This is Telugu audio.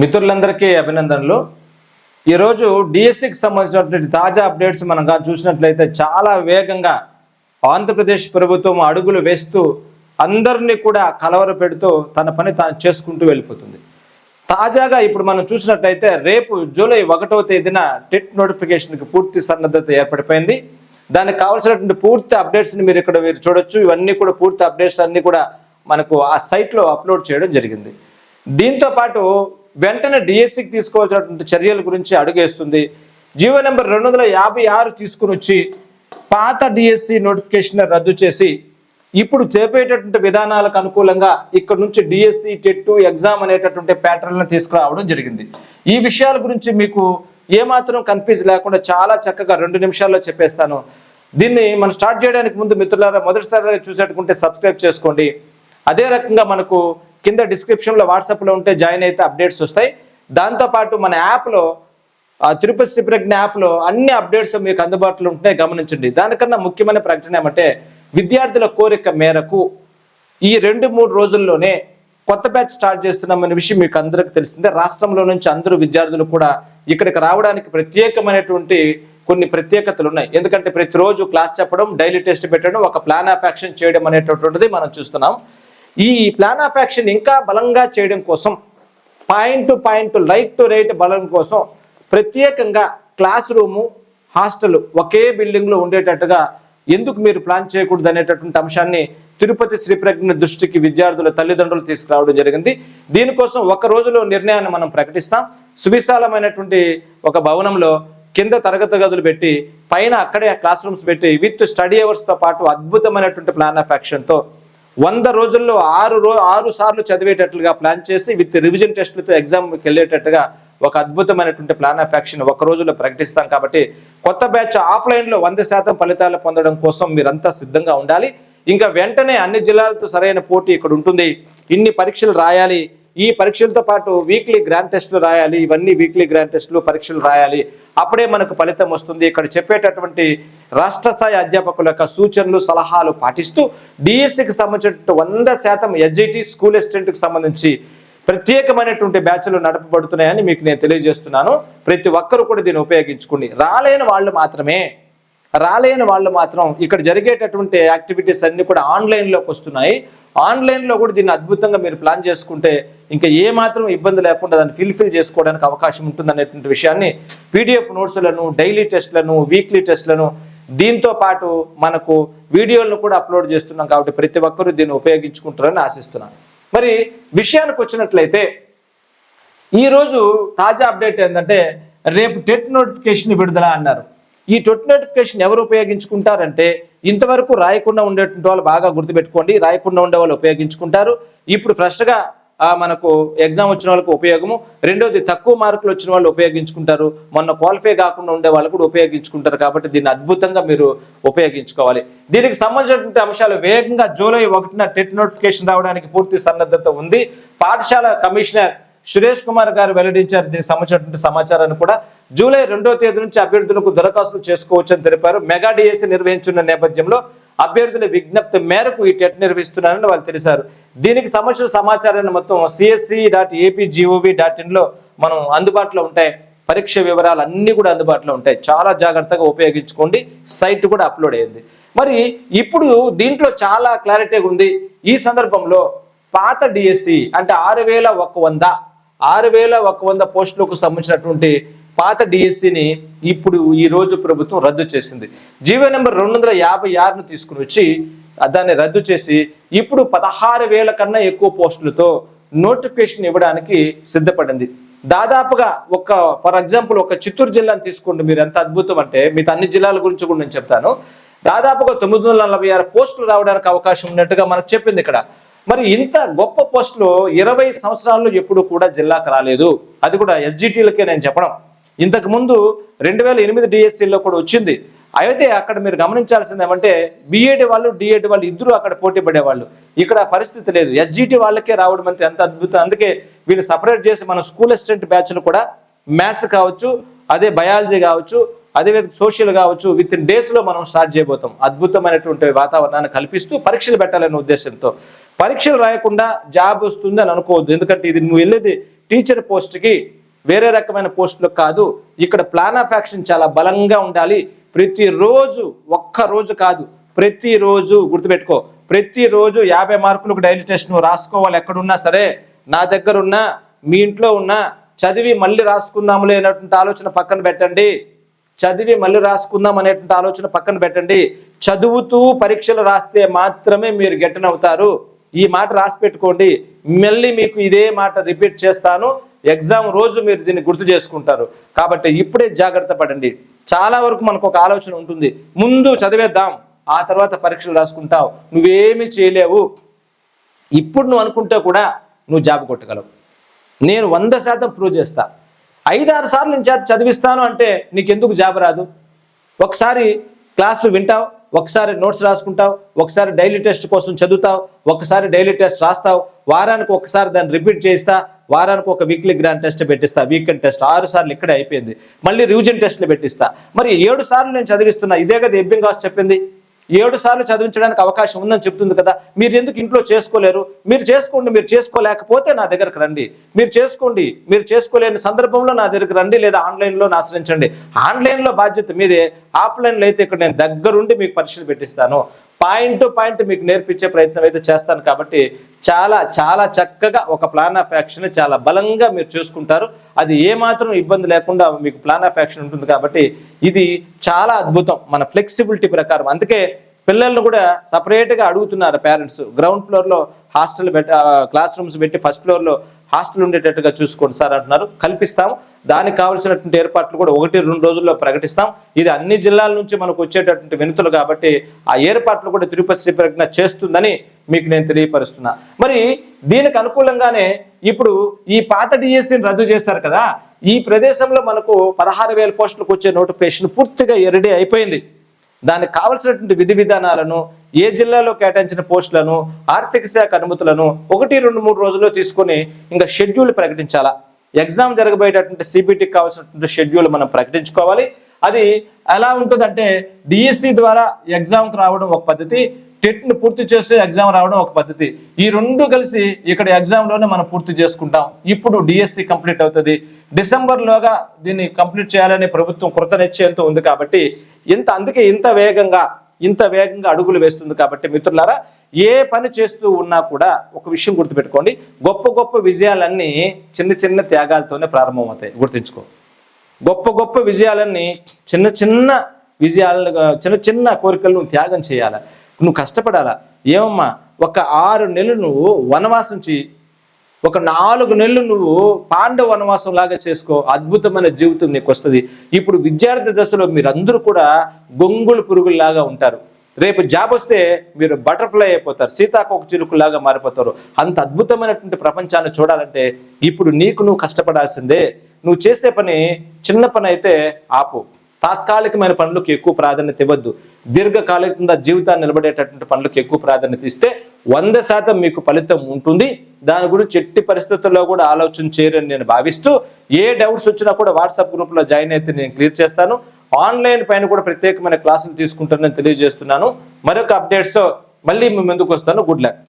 మిత్రులందరికీ అభినందనలు. ఈరోజు డిఎస్సికి సంబంధించినటువంటి తాజా అప్డేట్స్ మనం చూసినట్లయితే చాలా వేగంగా ఆంధ్రప్రదేశ్ ప్రభుత్వం అడుగులు వేస్తూ అందరినీ కూడా కలవర పెడుతూ తన పని తాను చేసుకుంటూ వెళ్ళిపోతుంది. తాజాగా ఇప్పుడు మనం చూసినట్లయితే రేపు జూలై ఒకటవ తేదీన టెట్ నోటిఫికేషన్కి పూర్తి సన్నద్ధత ఏర్పడిపోయింది. దానికి కావాల్సినటువంటి పూర్తి అప్డేట్స్ని మీరు ఇక్కడ మీరు చూడొచ్చు. ఇవన్నీ కూడా పూర్తి అప్డేట్స్ అన్నీ కూడా మనకు ఆ సైట్లో అప్లోడ్ చేయడం జరిగింది. దీంతో పాటు వెంటనే డిఎస్సికి తీసుకోవాల్సినటువంటి చర్యల గురించి అడుగేస్తుంది. జీవో నెంబర్ రెండు వందల యాభై ఆరు తీసుకుని వచ్చి పాత డిఎస్సి నోటిఫికేషన్ రద్దు చేసి ఇప్పుడు చేపేటటువంటి విధానాలకు అనుకూలంగా ఇక్కడ నుంచి డిఎస్సి టెట్ ఎగ్జామ్ అనేటటువంటి ప్యాటర్న్ తీసుకురావడం జరిగింది. ఈ విషయాల గురించి మీకు ఏమాత్రం కన్ఫ్యూజ్ లేకుండా చాలా చక్కగా రెండు నిమిషాల్లో చెప్పేస్తాను. దీన్ని మనం స్టార్ట్ చేయడానికి ముందు మిత్రులారా మొదటిసారిగా చూసేటుకుంటే సబ్స్క్రైబ్ చేసుకోండి. అదే రకంగా మనకు కింద డిస్క్రిప్షన్లో వాట్సాప్లో ఉంటే జాయిన్ అయితే అప్డేట్స్ వస్తాయి. దాంతోపాటు మన యాప్లో ఆ తిరుపతి శ్రీ ప్రజ్ఞ యాప్లో అన్ని అప్డేట్స్ మీకు అందుబాటులో ఉంటున్నాయి గమనించండి. దానికన్నా ముఖ్యమైన ప్రకటన ఏమంటే విద్యార్థుల కోరిక మేరకు ఈ రెండు మూడు రోజుల్లోనే కొత్త బ్యాచ్ స్టార్ట్ చేస్తున్నామనే విషయం మీకు అందరికి తెలిసిందే. రాష్ట్రంలో నుంచి అందరూ విద్యార్థులు కూడా ఇక్కడికి రావడానికి ప్రత్యేకమైనటువంటి కొన్ని ప్రత్యేకతలు ఉన్నాయి. ఎందుకంటే ప్రతిరోజు క్లాస్ చెప్పడం డైలీ టెస్ట్ పెట్టడం ఒక ప్లాన్ ఆఫ్ యాక్షన్ చేయడం అనేటటువంటిది మనం చూస్తున్నాం. ఈ ప్లాన్ ఆఫ్ యాక్షన్ ఇంకా బలంగా చేయడం కోసం point to point light to right బలం కోసం ప్రత్యేకంగా క్లాస్ రూము హాస్టల్ ఒకే బిల్డింగ్లో ఉండేటట్టుగా ఎందుకు మీరు ప్లాన్ చేయకూడదు అనేటటువంటి అంశాన్ని తిరుపతి శ్రీ ప్రజ్ఞ దృష్టికి విద్యార్థుల తల్లిదండ్రులు తీసుకురావడం జరిగింది. దీనికోసం ఒక రోజులో నిర్ణయాన్ని మనం ప్రకటిస్తాం. సువిశాలమైనటువంటి ఒక భవనంలో కింద తరగతి గదులు పెట్టి పైన అక్కడే క్లాస్ రూమ్స్ పెట్టి విత్ స్టడీ అవర్స్తో పాటు అద్భుతమైనటువంటి ప్లాన్ ఆఫ్ యాక్షన్తో వంద రోజుల్లో ఆరు రో ఆరు సార్లు చదివేటట్లుగా ప్లాన్ చేసి విత్ రివిజన్ టెస్టులతో ఎగ్జామ్కి వెళ్ళేటట్టుగా ఒక అద్భుతమైనటువంటి ప్లాన్ ఆఫ్ యాక్షన్ ఒక రోజులో ప్రకటిస్తాం కాబట్టి కొత్త బ్యాచ్ ఆఫ్లైన్లో వంద శాతం ఫలితాలు పొందడం కోసం మీరంతా సిద్ధంగా ఉండాలి. ఇంకా వెంటనే అన్ని జిల్లాలతో సరైన పోటీ ఇక్కడ ఉంటుంది. ఇన్ని పరీక్షలు రాయాలి. ఈ పరీక్షలతో పాటు వీక్లీ గ్రాండ్ టెస్టులు రాయాలి ఇవన్నీ వీక్లీ గ్రాండ్ టెస్టులు పరీక్షలు రాయాలి. అప్పుడే మనకు ఫలితం వస్తుంది. ఇక్కడ చెప్పేటటువంటి రాష్ట్ర స్థాయి అధ్యాపకుల యొక్క సూచనలు సలహాలు పాటిస్తూ డిఎస్సికి సంబంధించిన వంద శాతం ఎస్జిటి స్కూల్ అసిస్టెంట్కి సంబంధించి ప్రత్యేకమైనటువంటి బ్యాచ్లు నడపబడుతున్నాయని మీకు నేను తెలియజేస్తున్నాను. ప్రతి ఒక్కరు కూడా దీన్ని ఉపయోగించుకోండి. రాలేని వాళ్ళు మాత్రమే. రాలేని వాళ్ళు మాత్రం ఇక్కడ జరిగేటటువంటి యాక్టివిటీస్ అన్ని కూడా ఆన్లైన్లోకి వస్తున్నాయి. ఆన్లైన్లో కూడా దీన్ని అద్భుతంగా మీరు ప్లాన్ చేసుకుంటే ఇంకా ఏ మాత్రం ఇబ్బంది లేకుండా దాన్ని ఫిల్ఫిల్ చేసుకోవడానికి అవకాశం ఉంటుంది అనేటువంటి విషయాన్ని పీడిఎఫ్ నోట్స్లను డైలీ టెస్ట్లను వీక్లీ టెస్ట్లను దీంతో పాటు మనకు వీడియోలను కూడా అప్లోడ్ చేస్తున్నాం కాబట్టి ప్రతి ఒక్కరూ దీన్ని ఉపయోగించుకుంటారని ఆశిస్తున్నాను. మరి విషయానికి వచ్చినట్లయితే ఈరోజు తాజా అప్డేట్ ఏంటంటే రేపు టెట్ నోటిఫికేషన్ విడుదల అన్నారు. ఈ టెట్ నోటిఫికేషన్ ఎవరు ఉపయోగించుకుంటారంటే ఇంతవరకు రాయకుండా ఉండేటువంటి వాళ్ళు బాగా గుర్తుపెట్టుకోండి. రాయకుండా ఉండే వాళ్ళు ఉపయోగించుకుంటారు. ఇప్పుడు ఫ్రెష్గా మనకు ఎగ్జామ్ వచ్చిన వాళ్ళకు ఉపయోగము. రెండోది తక్కువ మార్కులు వచ్చిన వాళ్ళు ఉపయోగించుకుంటారు. మొన్న క్వాలిఫై కాకుండా ఉండే వాళ్ళు కూడా ఉపయోగించుకుంటారు కాబట్టి దీన్ని అద్భుతంగా మీరు ఉపయోగించుకోవాలి. దీనికి సంబంధించినటువంటి అంశాలు వేగంగా జూలై ఒకటిన టెట్ నోటిఫికేషన్ రావడానికి పూర్తి సన్నద్ధత ఉంది. పాఠశాల కమిషనర్ సురేష్ కుమార్ గారు వెల్లడించారు. దీనికి సంబంధించినటువంటి సమాచారాన్ని కూడా జూలై రెండో తేదీ నుంచి అభ్యర్థులకు దరఖాస్తులు చేసుకోవచ్చని తెలిపారు. మెగా డిఎస్సి నిర్వహించున్న నేపథ్యంలో అభ్యర్థుల విజ్ఞప్తి మేరకు ఈ టెట్ నిర్వహిస్తున్నారని వాళ్ళు తెలిసారు దీనికి సంబంధించిన సమాచారాన్ని మొత్తం CSC dot AP GOV dot ఇన్లో మనం అందుబాటులో ఉంటాయి. పరీక్ష వివరాలు అన్నీ కూడా అందుబాటులో ఉంటాయి. చాలా జాగ్రత్తగా ఉపయోగించుకోండి. సైట్ కూడా అప్లోడ్ అయింది మరి ఇప్పుడు దీంట్లో చాలా క్లారిటీగా ఉంది. ఈ సందర్భంలో పాత డిఎస్సి అంటే ఆరు వేల ఒక వంద ఆరు వేల ఒక వంద పోస్టులకు సంబంధించినటువంటి పాత డిఎస్సిని ఇప్పుడు ఈ రోజు ప్రభుత్వం రద్దు చేసింది. జీవో నెంబర్ రెండు వందల యాభై ఆరును తీసుకుని వచ్చి దాన్ని రద్దు చేసి ఇప్పుడు పదహారు వేల కన్నా ఎక్కువ పోస్టులతో నోటిఫికేషన్ ఇవ్వడానికి సిద్ధపడింది. దాదాపుగా ఒక ఫర్ ఎగ్జాంపుల్ ఒక చిత్తూరు జిల్లాని తీసుకోండి మీరు ఎంత అద్భుతం అంటే మిగతా అన్ని జిల్లాల గురించి కూడా నేను చెప్తాను. దాదాపుగా తొమ్మిది వందల నలభై ఆరు పోస్టులు రావడానికి అవకాశం ఉన్నట్టుగా మనకు చెప్పింది ఇక్కడ. మరి ఇంత గొప్ప పోస్టులు ఇరవై సంవత్సరాల్లో ఎప్పుడు కూడా జిల్లాకు రాలేదు. అది కూడా ఎస్జిటీలకే నేను చెప్పడం. ఇంతకు ముందు రెండు వేల ఎనిమిది డిఎస్సిలో కూడా వచ్చింది. అయితే అక్కడ మీరు గమనించాల్సింది ఏమంటే బిఎడ్ వాళ్ళు డిఏడి వాళ్ళు ఇద్దరు అక్కడ పోటీ పడేవాళ్ళు. ఇక్కడ పరిస్థితి లేదు. ఎస్జిటి వాళ్ళకే రావడం అంటే ఎంత అద్భుతం. అందుకే వీళ్ళు సపరేట్ చేసి మన స్కూల్ అసిస్టెంట్ బ్యాచ్లు కూడా మ్యాథ్స్ కావచ్చు అదే బయాలజీ కావచ్చు అదేవిధంగా సోషల్ కావచ్చు విత్ ఇన్ డేస్లో మనం స్టార్ట్ చేయబోతాం. అద్భుతమైనటువంటి వాతావరణాన్ని కల్పిస్తూ పరీక్షలు పెట్టాలనే ఉద్దేశంతో. పరీక్షలు రాయకుండా జాబ్ వస్తుంది అని అనుకోవద్దు. ఎందుకంటే ఇది నువ్వు వెళ్ళేది టీచర్ పోస్ట్కి వేరే రకమైన పోస్టులు కాదు. ఇక్కడ ప్లాన్ ఆఫ్ యాక్షన్ చాలా బలంగా ఉండాలి. ప్రతిరోజు ఒక్క రోజు కాదు ప్రతిరోజు గుర్తుపెట్టుకో. ప్రతిరోజు యాభై మార్కులకు డైలీ టెస్ట్ నువ్వు రాసుకోవాలి ఎక్కడున్నా సరే. నా దగ్గర ఉన్నా మీ ఇంట్లో ఉన్నా చదివి మళ్ళీ రాసుకుందాములే అనేటువంటి ఆలోచన పక్కన పెట్టండి. చదివి మళ్ళీ రాసుకుందాం అనేటువంటి ఆలోచన పక్కన పెట్టండి. చదువుతూ పరీక్షలు రాస్తే మాత్రమే మీరు గెట్టనవుతారు ఈ మాట రాసి పెట్టుకోండి. మళ్ళీ మీకు ఇదే మాట రిపీట్ చేస్తాను. ఎగ్జామ్ రోజు మీరు దీన్ని గుర్తు చేసుకుంటారు. కాబట్టి ఇప్పుడే జాగ్రత్త పడండి. చాలా వరకు మనకు ఒక ఆలోచన ఉంటుంది. ముందు చదివేద్దాం. ఆ తర్వాత పరీక్షలు రాసుకుంటావు. నువ్వేమీ చేయలేవు. ఇప్పుడు నువ్వు అనుకుంటే కూడా నువ్వు జాబ్ కొట్టగలవు. నేను వంద శాతం ప్రూవ్ చేస్తా. ఐదారు సార్లు నేను చేత చదివిస్తాను అంటే నీకెందుకు జాబ్ రాదు? ఒకసారి క్లాసు వింటావు. ఒకసారి నోట్స్ రాసుకుంటావు. ఒకసారి డైలీ టెస్ట్ కోసం చదువుతావు. ఒకసారి డైలీ టెస్ట్ రాస్తావు. వారానికి ఒకసారి దాన్ని రిపీట్ చేస్తా వారానికి ఒక వీక్లీ గ్రాండ్ టెస్ట్ పెట్టిస్తా వీకెండ్ టెస్ట్ ఆరు సార్లు ఇక్కడే అయిపోయింది. మళ్ళీ రివిజన్ టెస్ట్లు పెట్టిస్తా. మరి ఏడు సార్లు నేను చదివిస్తున్నా ఇదే కదా ఎబ్బింగ్ కాస్ చెప్పింది. ఏడు సార్లు చదివించడానికి అవకాశం ఉందని చెప్తుంది కదా. మీరు ఎందుకు ఇంట్లో చేసుకోలేరు? మీరు చేసుకోండి మీరు చేసుకోలేకపోతే నా దగ్గరకు రండి. మీరు చేసుకోండి మీరు చేసుకోలేని సందర్భంలో నా దగ్గరకు రండి లేదా ఆన్లైన్లో ఆశ్రయించండి. ఆన్లైన్లో బాధ్యత మీదే. ఆఫ్లైన్లో అయితే ఇక్కడ నేను దగ్గరుండి మీకు పరీక్షలు పెట్టిస్తాను. పాయింట్ టు పాయింట్ మీకు నేర్పించే ప్రయత్నం అయితే చేస్తాను కాబట్టి చాలా చాలా చక్కగా ఒక ప్లాన్ ఆఫ్ యాక్షన్ చాలా బలంగా మీరు చూసుకుంటారు. అది ఏమాత్రం ఇబ్బంది లేకుండా మీకు ప్లాన్ ఆఫ్ యాక్షన్ ఉంటుంది కాబట్టి ఇది చాలా అద్భుతం మన ఫ్లెక్సిబిలిటీ ప్రకారం. అందుకే పిల్లలను కూడా సపరేట్గా అడుగుతున్నారు పేరెంట్స్ గ్రౌండ్ ఫ్లోర్లో హాస్టల్ పెట్టి క్లాస్ రూమ్స్ పెట్టి ఫస్ట్ ఫ్లోర్లో హాస్టల్ ఉండేటట్టుగా చూసుకోండి సార్ అంటున్నారు. కల్పిస్తాం దానికి కావాల్సినటువంటి ఏర్పాట్లు కూడా ఒకటి రెండు రోజుల్లో ప్రకటిస్తాం. ఇది అన్ని జిల్లాల నుంచి మనకు వచ్చేటటువంటి వినతులు కాబట్టి ఆ ఏర్పాట్లు కూడా తిరుపతి శ్రీ ప్రజ్ఞ చేస్తుందని మీకు నేను తెలియపరుస్తున్నా. మరి దీనికి అనుకూలంగానే ఇప్పుడు ఈ పాత డిఎస్సిని రద్దు చేశారు కదా. ఈ ప్రదేశంలో మనకు పదహారు వేల పోస్టులకు వచ్చే నోటిఫికేషన్ పూర్తిగా ఎరడీ అయిపోయింది. దానికి కావలసినటువంటి విధి విధానాలను ఏ జిల్లాలో కేటాయించిన పోస్టులను ఆర్థిక శాఖ అనుమతులను ఒకటి రెండు మూడు రోజుల్లో తీసుకొని ఇంకా షెడ్యూల్ ప్రకటించాలా? ఎగ్జామ్ జరగబోయేటటువంటి సిబిటికి కావాల్సినటువంటి షెడ్యూల్ మనం ప్రకటించుకోవాలి. అది ఎలా ఉంటుందంటే డిఎస్సి ద్వారా ఎగ్జామ్కి రావడం ఒక పద్ధతి టెట్ను పూర్తి చేసి ఎగ్జామ్ రావడం ఒక పద్ధతి. ఈ రెండు కలిసి ఇక్కడ ఎగ్జామ్లోనే మనం పూర్తి చేసుకుంటాం. ఇప్పుడు డిఎస్సి కంప్లీట్ అవుతుంది. డిసెంబర్లోగా దీన్ని కంప్లీట్ చేయాలని ప్రభుత్వం కృత నిశ్చయంతో ఉంది కాబట్టి ఇంత అందుకే ఇంత వేగంగా ఇంత వేగంగా అడుగులు వేస్తుంది కాబట్టి మిత్రులారా ఏ పని చేస్తూ ఉన్నా కూడా ఒక విషయం గుర్తుపెట్టుకోండి. గొప్ప గొప్ప విజయాలన్నీ చిన్న చిన్న త్యాగాలతోనే ప్రారంభమవుతాయి. గుర్తుంచుకో. గొప్ప గొప్ప విజయాలన్నీ చిన్న చిన్న విజయాలను చిన్న చిన్న కోరికలు నువ్వు త్యాగం చేయాలా? నువ్వు కష్టపడాలా? ఏమమ్మా ఒక ఆరు నెలలు నువ్వు వనవాసం చేయి. ఒక నాలుగు నెలలు నువ్వు పాండవ వనవాసం లాగా చేసుకో అద్భుతమైన జీవితం నీకు వస్తుంది. ఇప్పుడు విద్యార్థి దశలో మీరందరూ కూడా గొంగులు పురుగుల్లాగా ఉంటారు. రేపు జాబ్ వస్తే మీరు బటర్ఫ్లై అయిపోతారు సీతాకోక చిలుకులాగా మారిపోతారు. అంత అద్భుతమైనటువంటి ప్రపంచాన్ని చూడాలంటే ఇప్పుడు నీకు నువ్వు కష్టపడాల్సిందే. నువ్వు చేసే పని చిన్న పని అయితే ఆపు. తాత్కాలికమైన పనులకు ఎక్కువ ప్రాధాన్యత ఇవ్వద్దు. దీర్ఘకాలికంగా జీవితాన్ని నిలబడేటటువంటి పనులకు ఎక్కువ ప్రాధాన్యత ఇస్తే వంద శాతం మీకు ఫలితం ఉంటుంది. దాని గురించి ఎట్టి పరిస్థితుల్లో కూడా ఆలోచన చేయరని నేను భావిస్తూ ఏ డౌట్స్ వచ్చినా కూడా వాట్సాప్ గ్రూప్లో జాయిన్ అయితే నేను క్లియర్ చేస్తాను. ఆన్లైన్ పైన కూడా ప్రత్యేకమైన క్లాసులు తీసుకుంటానని తెలియజేస్తున్నాను. మరొక అప్డేట్స్తో మళ్ళీ మీ ముందుకు వస్తాను. Good luck.